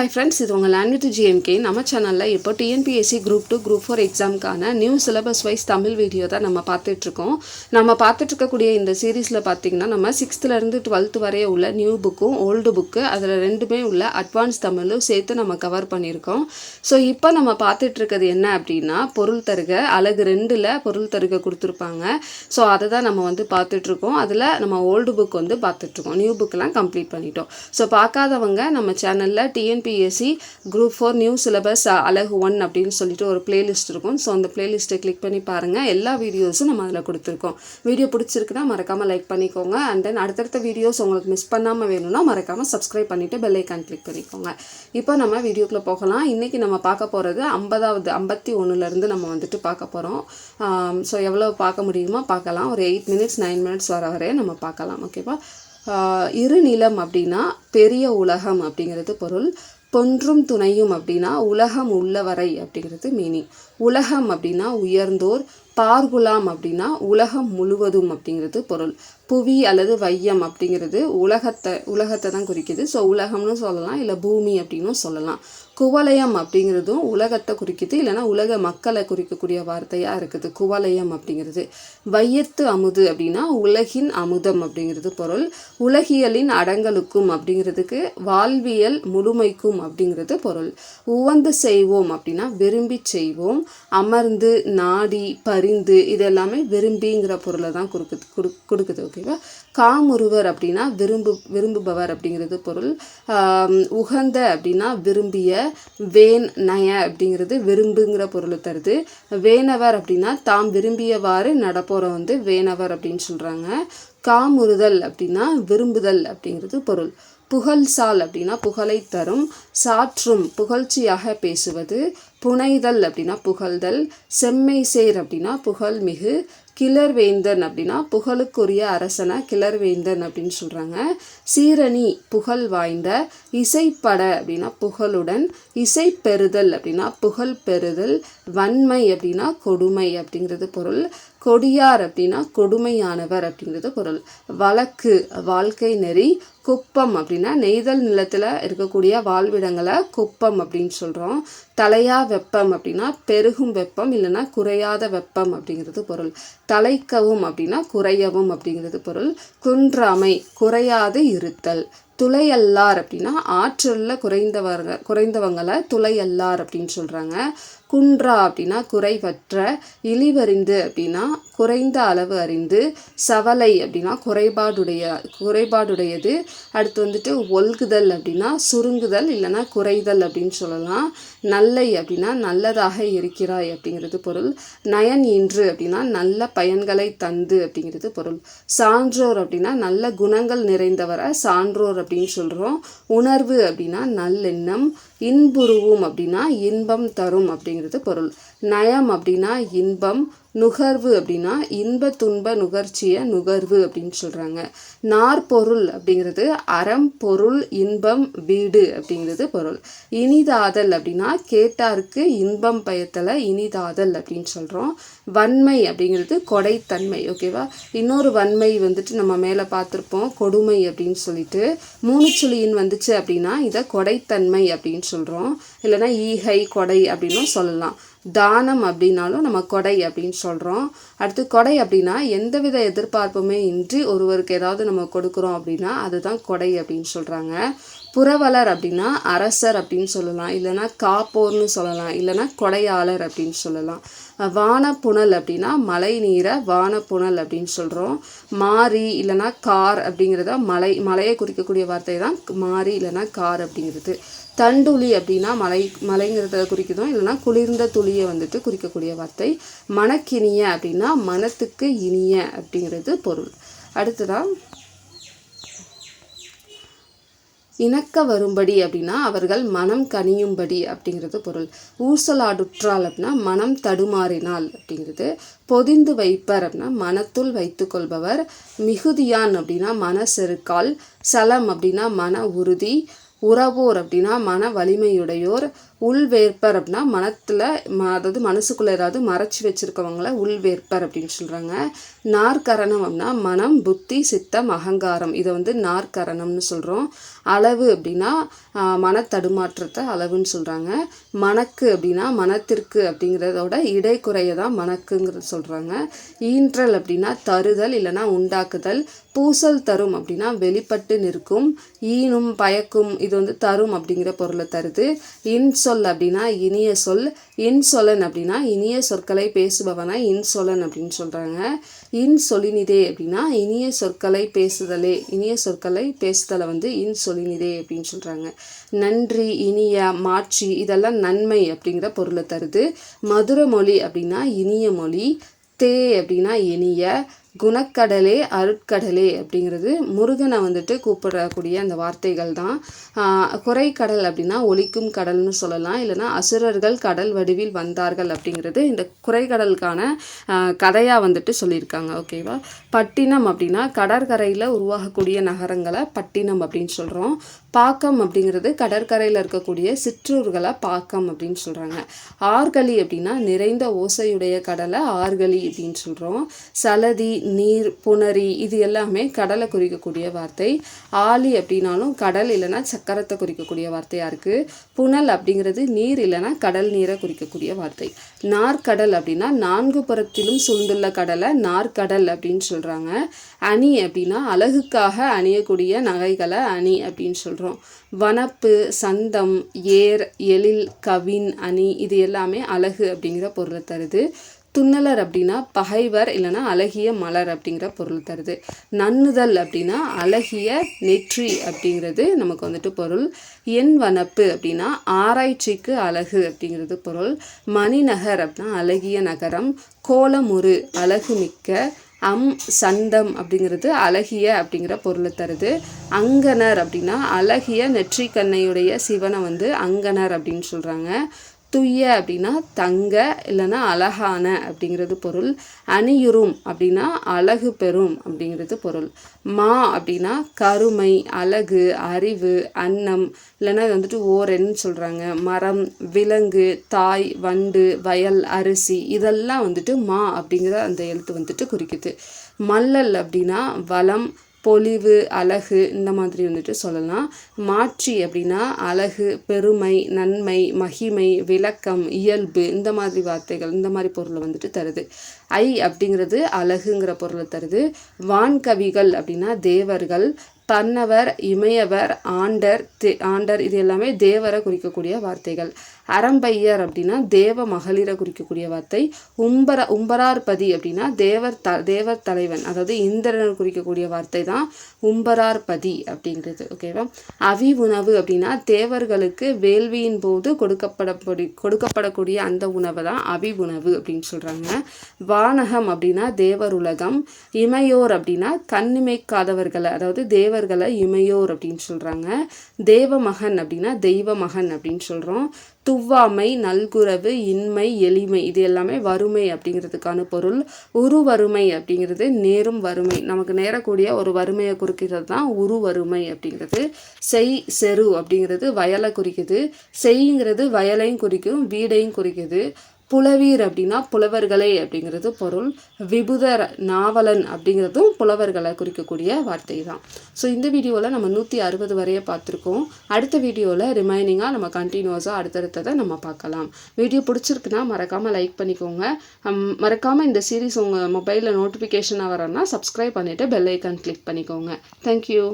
Hi friends இது உங்கள் land GMK நம்ம சேனலில் இப்போ TNPSC group two group four எக்ஸாமுக்கான new syllabus wise Tamil video தான் நம்ம பார்த்துட்ருக்கோம். நம்ம பார்த்துட்ருக்கக்கூடிய இந்த சீரீஸில் பார்த்தீங்கன்னா நம்ம சிக்ஸ்த்துலேருந்து டுவெல்த்து வரைய உள்ள நியூ புக்கும் ஓல்டு புக்கு அதில் ரெண்டுமே உள்ள அட்வான்ஸ் தமிழும் சேர்த்து நம்ம கவர் பண்ணியிருக்கோம். ஸோ இப்போ நம்ம பார்த்துட்ருக்கிறது என்ன அப்படின்னா பொருள் தருக அழகு ரெண்டில் பொருள் தருக கொடுத்துருப்பாங்க. ஸோ அதை தான் நம்ம வந்து பார்த்துட்ருக்கோம். அதில் நம்ம ஓல்டு புக் வந்து பார்த்துட்ருக்கோம். நியூ புக்கெலாம் கம்ப்ளீட் பண்ணிட்டோம். ஸோ பார்க்காதவங்க நம்ம சேனலில் TNPSC group four new syllabus அழகு ஒன் அப்படின்னு சொல்லிட்டு ஒரு பிளேலிஸ்ட் இருக்கும். ஸோ அந்த பிளேலிஸ்ட்டை கிளிக் பண்ணி பாருங்கள் எல்லா வீடியோஸும் நம்ம அதில் கொடுத்துருக்கோம். வீடியோ பிடிச்சிருக்குன்னா மறக்காமல் லைக் பண்ணிக்கோங்க. அண்ட் தென் அடுத்தடுத்த வீடியோஸ் உங்களுக்கு மிஸ் பண்ணாமல் வேணும்னா மறக்காமல் சப்ஸ்கிரைப் பண்ணிவிட்டு பெல் ஐக்கான் கிளிக் பண்ணிக்கோங்க. இப்போ நம்ம வீடியோக்குள்ளே போகலாம். இன்றைக்கி நம்ம பார்க்க போகிறது ஐம்பதாவது ஐம்பத்தி ஒன்றுலேருந்து நம்ம வந்துட்டு பார்க்க போகிறோம் ஸோ எவ்வளோ பார்க்க முடியுமோ பார்க்கலாம். ஒரு எயிட் மினிட்ஸ் நைன் மினிட்ஸ் வர வரைய நம்ம பார்க்கலாம். ஓகேவா இருநிலம் அப்படின்னா பெரிய உலகம் அப்படிங்கிறது பொருள். பொன்றும் துணையும் அப்படின்னா உலகம் உள்ளவரை அப்படிங்கிறது மீனிங் உலகம் அப்படின்னா உயர்ந்தோர் பார்குலாம் அப்படின்னா உலகம் முழுவதும் அப்படிங்கிறது பொருள். புவி அல்லது வையம் அப்படிங்கிறது உலகத்தை உலகத்தை தான் குறிக்குது. ஸோ உலகம்னு சொல்லலாம் இல்லை பூமி அப்படின்னும் சொல்லலாம். குவலயம் அப்படிங்கிறதும் உலகத்தை குறிக்குது இல்லைன்னா உலக மக்களை குறிக்கக்கூடிய வார்த்தையாக இருக்குது. குவலயம் அப்படிங்கிறது. வையத்து அமுது அப்படின்னா உலகின் அமுதம் அப்படிங்கிறது பொருள். உலகியலின் அடங்கலுக்கும் அப்படிங்கிறதுக்கு வாழ்வியல் முழுமைக்கும் அப்படிங்கிறது பொருள். உவந்து செய்வோம் அப்படின்னா விரும்பி செய்வோம். அமர்ந்து நாடி பரிந்து இதெல்லாமே விரும்பிங்கிற பொருளை தான் கொடுக்குது கொடு கொடுக்குது ஓகேவா காமுருவர் அப்படின்னா விரும்பு விரும்புபவர் அப்படிங்கிறது பொருள். உகந்த அப்படின்னா விரும்பிய வேன் நய அப்படிங்கிறது விரும்புங்கிற பொருளை தருது. வேனவர் அப்படின்னா தாம் விரும்பியவாறு நடப்போரை வந்து வேனவர் அப்படின்னு சொல்கிறாங்க காமுறுதல் அப்படின்னா விரும்புதல் அப்படிங்கிறது பொருள். புகழ்சால் அப்படின்னா புகழை தரும். சாற்றும் புகழ்ச்சியாக பேசுவது. புனைதல் அப்படின்னா புகழ்தல் செம்மை சேர் அப்படின்னா புகழ்மிகு கிளர்வேந்தன் அப்படின்னா புகழுக்குரிய அரசனை கிளர்வேந்தன் அப்படின்னு சொல்கிறாங்க சீரணி புகழ் வாய்ந்த இசைப்பட அப்படின்னா புகழுடன் இசை பெறுதல் அப்படின்னா புகழ் பெறுதல் வன்மை அப்படின்னா கொடுமை அப்படிங்கிறது பொருள். கொடியார் அப்படின்னா கொடுமையானவர் அப்படிங்கிறது பொருள் வழக்கு வாழ்க்கை நெறி குப்பம் அப்படின்னா நெய்தல் நிலத்தில் இருக்கக்கூடிய வாழ்விடங்களை குப்பம் அப்படின்னு சொல்கிறோம் தலையா வெப்பம் அப்படின்னா பெருகும் வெப்பம் இல்லைன்னா குறையாத வெப்பம் அப்படிங்கிறது பொருள். தலைக்கவும் அப்படின்னா குறையவும் அப்படிங்கிறது பொருள். குன்றாமை குறையாது இருத்தல். துளையல்லார் அப்படின்னா ஆற்றலில் குறைந்தவர்கள் குறைந்தவங்களை துளையல்லார் அப்படின்னு சொல்கிறாங்க குன்றா அப்படின்னா குறைவற்ற இழிவறிந்து அப்படின்னா குறைந்த அளவு அறிந்து சவலை அப்படின்னா குறைபாடுடைய குறைபாடுடையது. அடுத்து வந்துட்டு ஒல்குதல் அப்படின்னா சுருங்குதல் இல்லைன்னா குறைதல் அப்படின்னு சொல்லலாம். நல்லை அப்படின்னா நல்லதாக இருக்கிறாய் அப்படிங்கிறது பொருள். நயன் இன்று அப்படின்னா நல்ல பயன்களை தந்து அப்படிங்கிறது பொருள். சான்றோர் அப்படின்னா நல்ல குணங்கள் நிறைந்தவரை சான்றோர் அப்படின்னு சொல்கிறோம் உணர்வு அப்படின்னா நல்லெண்ணம். இன்புருவும் அப்படின்னா இன்பம் தரும் அப்படிங்கிறது பொருள். நயம் அப்படின்னா இன்பம் நுகர்வு அப்படின்னா இன்ப துன்ப நுகர்ச்சிய நுகர்வு அப்படின்னு சொல்கிறாங்க நாற்பொருள் அப்படிங்கிறது அறம் பொருள் இன்பம் வீடு அப்படிங்கிறது பொருள். இனிதாதல் அப்படின்னா கேட்டாருக்கு இன்பம் பயத்தலை இனிதாதல் அப்படின்னு சொல்கிறோம் வன்மை அப்படிங்கிறது கொடைத்தன்மை ஓகேவா இன்னொரு வன்மை வந்துட்டு நம்ம மேலே பார்த்துருப்போம் கொடுமை அப்படின்னு சொல்லிட்டு. மூணுச்சுழியின் வந்துச்சு அப்படின்னா இதை கொடைத்தன்மை அப்படின்னு சொல்கிறோம் இல்லைன்னா ஈகை கொடை அப்படின்னும் சொல்லலாம். தானம் அப்படின்னாலும் நம்ம கொடை அப்படின்னு சொல்கிறோம் அடுத்து கொடை அப்படின்னா எந்தவித எதிர்பார்ப்புமே இன்றி ஒருவருக்கு ஏதாவது நம்ம கொடுக்குறோம் அப்படின்னா அதுதான் கொடை அப்படின்னு சொல்கிறாங்க புறவலர் அப்படின்னா அரசர் அப்படின்னு சொல்லலாம். இல்லைன்னா காப்போர்னு சொல்லலாம். இல்லைன்னா கொடையாளர் அப்படின்னு சொல்லலாம். வானப்புணல் அப்படின்னா மழை நீரை வானப்புணல் அப்படின்னு சொல்கிறோம் மாறி இல்லைன்னா கார் அப்படிங்கிறத மலை மலையை குறிக்கக்கூடிய வார்த்தை தான் மாறி இல்லைன்னா கார் அப்படிங்கிறது. தண்டுளி அப்படின்னா மலை மலைங்கிறத குறிக்குதும் இல்லைன்னா குளிர்ந்த துளியை வந்துட்டு குறிக்கக்கூடிய வார்த்தை. மனக்கினிய அப்படின்னா மனத்துக்கு இனிய அப்படிங்கிறது பொருள். அடுத்ததான் இணக்க வரும்படி அப்படின்னா அவர்கள் மனம் கனியும்படி அப்படிங்கிறது பொருள். ஊசலாடுற்றால் அப்படின்னா மனம் தடுமாறினால் அப்படிங்கிறது. பொதிந்து வைப்பர் அப்படின்னா மனத்துள் வைத்துக்கொள்பவர். மிகுதியான் அப்படின்னா மன செருக்கால் சலம் அப்படின்னா மன உறுதி. உறவோர் அப்படின்னா மன வலிமையுடையோர். உள்வேற்பர் அப்படின்னா மனத்தில் ம அதாவது மனசுக்குள்ளே ஏதாவது மறைச்சி வச்சுருக்கவங்கள உள்வேற்பர் அப்படின்னு சொல்கிறாங்க நாற்கரணம் அப்படின்னா மனம் புத்தி சித்தம் அகங்காரம். இதை வந்து நாற்கரணம்னு சொல்கிறோம் அளவு அப்படின்னா மனத்தடுமாற்றத்தை அளவுன்னு சொல்கிறாங்க மணக்கு அப்படின்னா மனத்திற்கு அப்படிங்கிறதோட இடைக்குறையை தான் மணக்குங்கிறது சொல்கிறாங்க ஈன்றல் அப்படின்னா தருதல் இல்லைன்னா உண்டாக்குதல். பூசல் தரும் அப்படின்னா வெளிப்பட்டு நிற்கும். ஈனும் பயக்கும் இது வந்து தரும் அப்படிங்கிற பொருளை தருது. இன்சொல் அப்படின்னா இனிய சொல் இன்சொலன் அப்படின்னா இனிய சொற்களை பேசுபவனா இன்சொலன் அப்படின்னு சொல்கிறாங்க இன்சொலினிதே அப்படின்னா இனிய சொற்களை பேசுதலே இனிய சொற்களை பேசுதலை வந்து இன்சொலினிதே அப்படின்னு சொல்கிறாங்க நன்றி இனிய மாட்சி இதெல்லாம் நன்மை அப்படிங்கிற பொருளை தருது. மதுர மொழி அப்படின்னா இனிய மொழி தே அப்படின்னா இனிய குணக்கடலே அருட்கடலே அப்படிங்கிறது முருகனை வந்துட்டு கூப்பிடக்கூடிய அந்த வார்த்தைகள் தான். குறை கடல் அப்படின்னா ஒலிக்கும் கடல்னு சொல்லலாம். இல்லைனா அசுரர்கள் கடல் வடிவில் வந்தார்கள் அப்படிங்கிறது இந்த குறைகடலுக்கான கதையாக வந்துட்டு சொல்லியிருக்காங்க. ஓகேவா? பட்டினம் அப்படின்னா கடற்கரையில் உருவாகக்கூடிய நகரங்களை பட்டினம் அப்படின்னு சொல்கிறோம் பாக்கம் அப்படிங்கிறது கடற்கரையில் இருக்கக்கூடிய சிற்றூர்களை பாக்கம் அப்படின்னு சொல்கிறாங்க ஆர்கலி அப்படின்னா நிறைந்த ஓசையுடைய கடலை ஆர்கலி அப்படின்னு சொல்கிறோம் சலதி நீர் புணரி இது எல்லாமே கடலை குறிக்கக்கூடிய வார்த்தை. ஆலி அப்படின்னாலும் கடல் இல்லைன்னா சக்கரத்தை குறிக்கக்கூடிய வார்த்தையாக இருக்குது புனல் அப்படிங்கிறது நீர் இல்லைன்னா கடல் நீரை குறிக்கக்கூடிய வார்த்தை. நாற்கடல் அப்படின்னா நான்கு புறத்திலும் சூழ்ந்துள்ள கடலை நாற்கடல் அப்படின்னு சொல்கிறாங்க அணி அப்படின்னா அழகுக்காக அணியக்கூடிய நகைகளை அணி அப்படின்னு சொல்கிறோம் வனப்பு சந்தம் ஏர் எழில் கவின் அணி இது எல்லாமே அழகு அப்படிங்கிற பொருளை தருது. துன்னலர் அப்படின்னா பகைவர் இல்லைன்னா அழகிய மலர் அப்படிங்கிற பொருள் தருது. நன்னுதல் அப்படின்னா அழகிய நெற்றி அப்படிங்கிறது நமக்கு வந்துட்டு பொருள். என் வனப்பு அப்படின்னா ஆராய்ச்சிக்கு அழகு அப்படிங்கிறது பொருள். மணிநகர் அப்படின்னா அழகிய நகரம். கோலமுறு அழகு மிக்க அம் சந்தம் அப்படிங்கிறது அழகிய அப்படிங்கிற பொருளை தருது. அங்கனர் அப்படின்னா அழகிய நெற்றிக்கண்ணையுடைய சிவனை வந்து அங்கனர் அப்படின்னு சொல்கிறாங்க துய்ய அப்படின்னா தங்க இல்லைன்னா அழகான அப்படிங்கிறது பொருள். அணியுறும் அப்படின்னா அழகு பெறும் அப்படிங்கிறது பொருள். மா அப்படின்னா கருமை அழகு அறிவு அன்னம் இல்லைன்னா இது வந்துட்டு ஓரென்னு சொல்கிறாங்க மரம் விலங்கு தாய் வண்டு வயல் அரிசி இதெல்லாம் வந்துட்டு மா அப்படிங்கிற அந்த எழுத்து வந்துட்டு குறிக்குது. மல்லல் அப்படின்னா வளம் பொலிவு அழகு இந்த மாதிரி வந்துட்டு சொல்லலாம். மாற்றி அப்படின்னா அழகு பெருமை நன்மை மகிமை விளக்கம் இயல்பு இந்த மாதிரி வார்த்தைகள் இந்த மாதிரி பொருளை வந்துட்டு தருது. ஐ அப்படிங்கிறது அழகுங்கிற பொருளை தருது. வான்கவிகள் அப்படின்னா தேவர்கள் பன்னவர் இமையவர் ஆண்டர் தே ஆண்டர் இது எல்லாமே தேவரை குறிக்கக்கூடிய வார்த்தைகள். அறம்பையர் அப்படின்னா தேவ மகளிரை குறிக்கக்கூடிய வார்த்தை. உம்பர உம்பரார்பதி அப்படின்னா தேவர் த தேவர் தலைவன் அதாவது இந்திரன் குறிக்கக்கூடிய வார்த்தை தான் உம்பரார்பதி அப்படிங்கிறது ஓகேவா அவி உணவு அப்படின்னா தேவர்களுக்கு வேள்வியின் போது கொடுக்கப்படப்படி கொடுக்கப்படக்கூடிய அந்த உணவை தான் அவி உணவு அப்படின்னு சொல்கிறாங்க வானகம் அப்படின்னா தேவர் உலகம் இமையோர் அப்படின்னா கண்ணிமைக்காதவர்களை அதாவது தேவர் தேவர்களை இமையோர் அப்படின்னு சொல்கிறாங்க தேவமகன் அப்படின்னா தெய்வ மகன் அப்படின்னு சொல்கிறோம் துவ்வாமை நல்குறவு இன்மை எளிமை இது எல்லாமே வறுமை அப்படிங்கிறதுக்கான பொருள். உரு வறுமை அப்படிங்கிறது நேரும் வறுமை. நமக்கு நேரக்கூடிய ஒரு வறுமையை குறிக்கிறது தான் உரு வறுமை அப்படிங்கிறது. செய் செரு அப்படிங்கிறது வயலை குறிக்குது. செய்ங்கிறது வயலையும் குறிக்கும் வீடையும் குறிக்குது. புலவீர் அப்படின்னா புலவர்களை அப்படிங்கிறது பொருள். விபுதர் நாவலன் அப்படிங்கிறதும் புலவர்களை குறிக்கக்கூடிய வார்த்தை தான் ஸோ இந்த வீடியோவில் நம்ம நூற்றி அறுபது வரைய பார்த்துருக்கோம். அடுத்த வீடியோவில் ரிமைனிங்காக நம்ம கண்டினியூஸாக அடுத்தடுத்ததை நம்ம பார்க்கலாம். வீடியோ பிடிச்சிருக்குன்னா மறக்காமல் லைக் பண்ணிக்கோங்க. மறக்காமல் இந்த சீரீஸ் உங்கள் மொபைலில் நோட்டிஃபிகேஷனாக வரன்னா சப்ஸ்கிரைப் பண்ணிவிட்டு பெல் ஐக்கான் கிளிக் பண்ணிக்கோங்க. Thank you